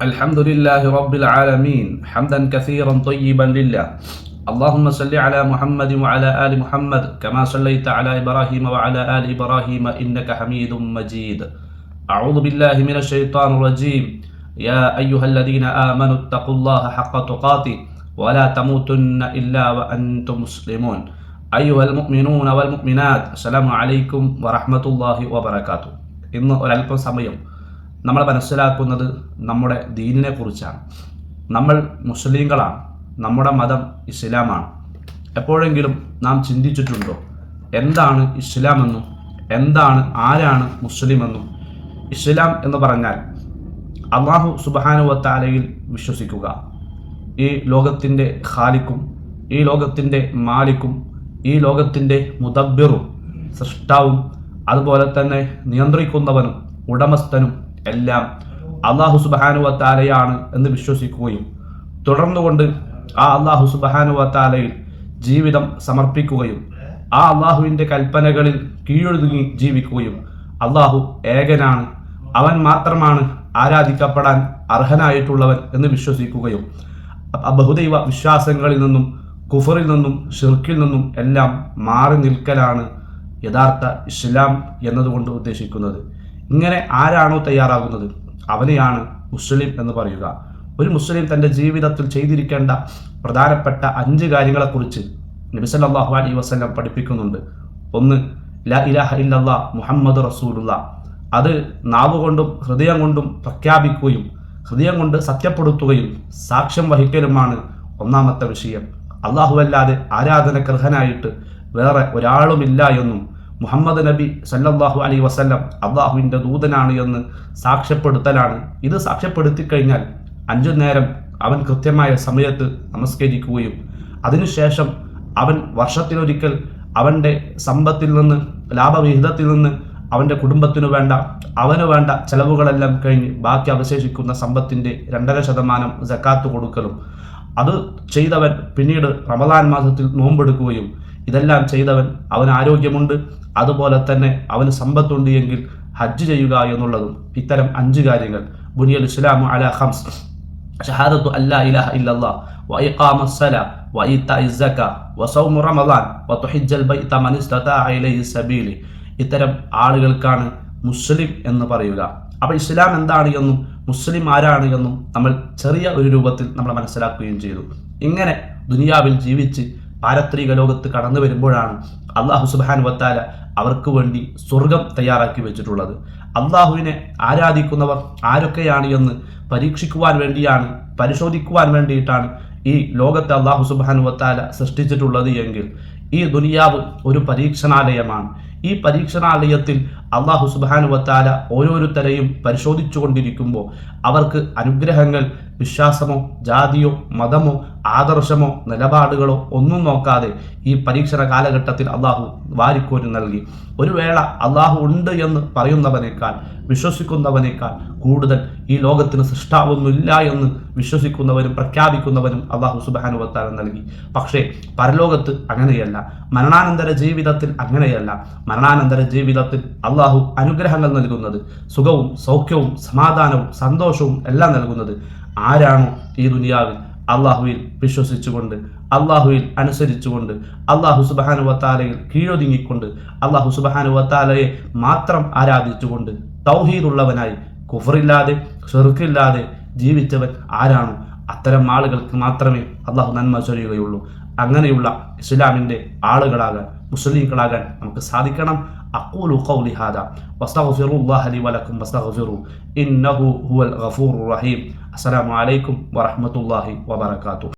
الحمد لله رب العالمين حمدا كثيرا طيبا لله اللهم صل على محمد وعلى آل محمد كما صليت على إبراهيم وعلى آل إبراهيم إنك حميد مجيد أعوذ بالله من الشيطان الرجيم يا أيها الذين آمنوا اتقوا الله حق تقاته ولا تموتن إلا وأنتم مسلمون أيها المؤمنون والمؤمنات السلام عليكم ورحمة الله وبركاته ഇന്ന് ഒരല്പം സമയം നമ്മൾ മനസ്സിലാക്കുന്നത് നമ്മുടെ ദീനിനെ കുറിച്ചാണ്. നമ്മൾ മുസ്ലിങ്ങളാണ്. നമ്മുടെ മതം ഇസ്ലാമാണ്. എപ്പോഴെങ്കിലും നാം ചിന്തിച്ചിട്ടുണ്ടോ? എന്താണ് ഇസ്ലാമെന്നും എന്താണ് ആരാണ് മുസ്ലിമെന്നും ഇസ്ലാം എന്ന് പറഞ്ഞാൽ അള്ളാഹു സുബാനുവത്താലയിൽ വിശ്വസിക്കുക. ഈ ലോകത്തിന്റെ ഖാലിക്കും ഈ ലോകത്തിന്റെ മാലിക്കും ഈ ലോകത്തിന്റെ മുദബ്ബിറും സൃഷ്ടാവും അതുപോലെ തന്നെ നിയന്ത്രിക്കുന്നവനും ഉടമസ്ഥനും എല്ലാം അള്ളാഹു സുബാനുവത്താലയാണ് എന്ന് വിശ്വസിക്കുകയും തുടർന്നുകൊണ്ട് ആ അള്ളാഹു സുബാനുവത്താലയിൽ ജീവിതം സമർപ്പിക്കുകയും ആ അള്ളാഹുവിന്റെ കൽപ്പനകളിൽ കീഴൊഴുതുങ്ങി ജീവിക്കുകയും അള്ളാഹു ഏകനാണ്. അവൻ മാത്രമാണ് ആരാധിക്കപ്പെടാൻ അർഹനായിട്ടുള്ളവൻ എന്ന് വിശ്വസിക്കുകയും ബഹുദൈവ വിശ്വാസങ്ങളിൽ നിന്നും കുഫറിൽ നിന്നും ഷിർക്കിൽ നിന്നും എല്ലാം മാറി നിൽക്കലാണ് യഥാർത്ഥ ഇസ്ലാം എന്നതുകൊണ്ട് ഉദ്ദേശിക്കുന്നത്. ഇങ്ങനെ ആരാണോ തയ്യാറാകുന്നത്? അവനെയാണ് മുസ്ലിം എന്ന് പറയുക. ഒരു മുസ്ലിം തന്റെ ജീവിതത്തിൽ ചെയ്തിരിക്കേണ്ട പ്രധാനപ്പെട്ട അഞ്ച് കാര്യങ്ങളെക്കുറിച്ച് നബിസല്ലാഹു അലൈ വസ്ലം പഠിപ്പിക്കുന്നുണ്ട്. ഒന്ന് ല ഇലാഹ ഇല്ലല്ലാ മുഹമ്മദ് റസൂലുള്ള അത് നാവ് കൊണ്ടും ഹൃദയം കൊണ്ടും പ്രഖ്യാപിക്കുകയും ഹൃദയം കൊണ്ട് സത്യപ്പെടുത്തുകയും സാക്ഷ്യം വഹിക്കലുമാണ് ഒന്നാമത്തെ വിഷയം. അള്ളാഹുവല്ലാതെ ആരാധനകർഹനായിട്ട് വേറെ ഒരാളുമില്ല എന്നും മുഹമ്മദ് നബി സല്ലാഹു അലൈ വസല്ലം അള്ളാഹുവിന്റെ ദൂതനാണ് എന്ന് സാക്ഷ്യപ്പെടുത്തലാണ്. ഇത് സാക്ഷ്യപ്പെടുത്തി കഴിഞ്ഞാൽ അഞ്ചു നേരം അവൻ കൃത്യമായ സമയത്ത് നമസ്കരിക്കുകയും അതിനുശേഷം അവൻ വർഷത്തിലൊരിക്കൽ അവന്റെ സമ്പത്തിൽ നിന്ന് ലാഭവിഹിതത്തിൽ നിന്ന് അവന്റെ കുടുംബത്തിനു വേണ്ട അവന് വേണ്ട ചെലവുകളെല്ലാം കഴിഞ്ഞ് ബാക്കി അവശേഷിക്കുന്ന സമ്പത്തിന്റെ രണ്ടര ശതമാനം ജക്കാത്ത് കൊടുക്കലും. അത് ചെയ്തവൻ പിന്നീട് റമദാൻ മാസത്തിൽ നോമ്പെടുക്കുകയും ഇതെല്ലാം ചെയ്തവൻ അവന് ആരോഗ്യമുണ്ട് അതുപോലെ തന്നെ അവന് സമ്പത്തുണ്ട് എങ്കിൽ ഹജ്ജ് ചെയ്യുക എന്നുള്ളതും ഇത്തരം അഞ്ച് കാര്യങ്ങൾ ബുനിയൽ ഇസ്ലാമു അല ഹംസ് ഷഹാദത്തു അല്ലാ ഇലാഹ ഇല്ലല്ലാ وإقام الصلاة وإيتاء الزكاة وصوم رمضان وتحج البيت من استطاع إليه سبيل ഇത്തരം ആളുകൾക്കാണ് മുസ്ലിം എന്ന് പറയുക അപ്പോൾ ഇസ്ലാം എന്താണ് എന്നും മുസ്ലിം ആരാണ് എന്നും നമ്മൾ ചെറിയ ഒരു രൂപത്തിൽ നമ്മൾ മനസ്സിലാക്കുകയും ചെയ്തു ഇങ്ങനെ ദുനിയാവിൽ ജീവിച്ച് പാരത്രിക ലോകത്ത് കടന്നു വരുമ്പോഴാണ് അള്ളാഹു സുബാൻ വത്താല അവർക്ക് വേണ്ടി സ്വർഗം തയ്യാറാക്കി വെച്ചിട്ടുള്ളത്. അള്ളാഹുവിനെ ആരാധിക്കുന്നവർ ആരൊക്കെയാണ് എന്ന് പരീക്ഷിക്കുവാൻ വേണ്ടിയാണ് പരിശോധിക്കുവാൻ വേണ്ടിയിട്ടാണ് ഈ ലോകത്തെ അള്ളാഹു സുബാൻ വത്താല സൃഷ്ടിച്ചിട്ടുള്ളത് എങ്കിൽ ഈ ദുനിയാവ് ഒരു പരീക്ഷണാലയമാണ്. ഈ പരീക്ഷണാലയത്തിൽ അള്ളാഹു സുബാനു വത്താല ഓരോരുത്തരെയും പരിശോധിച്ചു കൊണ്ടിരിക്കുമ്പോൾ അവർക്ക് അനുഗ്രഹങ്ങൾ വിശ്വാസമോ ജാതിയോ മതമോ ആദർശമോ നിലപാടുകളോ ഒന്നും നോക്കാതെ ഈ പരീക്ഷണ കാലഘട്ടത്തിൽ അള്ളാഹു വാരിക്കോരി നൽകി. ഒരു വേള അള്ളാഹു ഉണ്ട് എന്ന് പറയുന്നവനേക്കാൾ വിശ്വസിക്കുന്നവനേക്കാൾ കൂടുതൽ ഈ ലോകത്തിന് സൃഷ്ടാവൊന്നുമില്ല എന്ന് വിശ്വസിക്കുന്നവരും പ്രഖ്യാപിക്കുന്നവരും അള്ളാഹു സുബാനുവത്താല നൽകി. പക്ഷേ പരലോകത്ത് അങ്ങനെയല്ല. മരണാനന്തര ജീവിതത്തിൽ അങ്ങനെയല്ല. മരണാനന്തര ജീവിതത്തിൽ അള്ളാഹു അനുഗ്രഹങ്ങൾ നൽകുന്നത് സുഖവും സൗഖ്യവും സമാധാനവും സന്തോഷവും എല്ലാം നൽകുന്നത് ആരാണോ ഈ ദുനിയാവിൽ അള്ളാഹുവിൽ വിശ്വസിച്ചുകൊണ്ട് അള്ളാഹുവിൽ അനുസരിച്ചുകൊണ്ട് അള്ളാഹു സുബാനുവത്താലയിൽ കീഴൊതുങ്ങിക്കൊണ്ട് അള്ളാഹു സുബാനുവത്താലയെ മാത്രം ആരാധിച്ചുകൊണ്ട് തൗഹീദുള്ളവനായി കുഫറില്ലാതെ ചെറുക്കില്ലാതെ ജീവിച്ചവൻ ആരാണോ? അത്തരം ആളുകൾക്ക് മാത്രമേ അള്ളാഹു നന്മ ചൊരിയുകയുള്ളൂ. അങ്ങനെയുള്ള ഇസ്ലാമിന്റെ ആളുകളാകാൻ മുസ്ലിംകളാകാൻ നമുക്ക് സാധിക്കണം അക്കൂലു കൗലി ഹാദ വസ്തഗ്ഫിറുല്ലാഹ ലി വലക്കും വസ്തഗ്ഫിറു ഇന്നഹു ഹുവൽ ഗഫൂറുർ റഹീം അസ്സലാമു അലൈക്കും വറഹ്മത്തുള്ളാഹി വബറകാതുഹു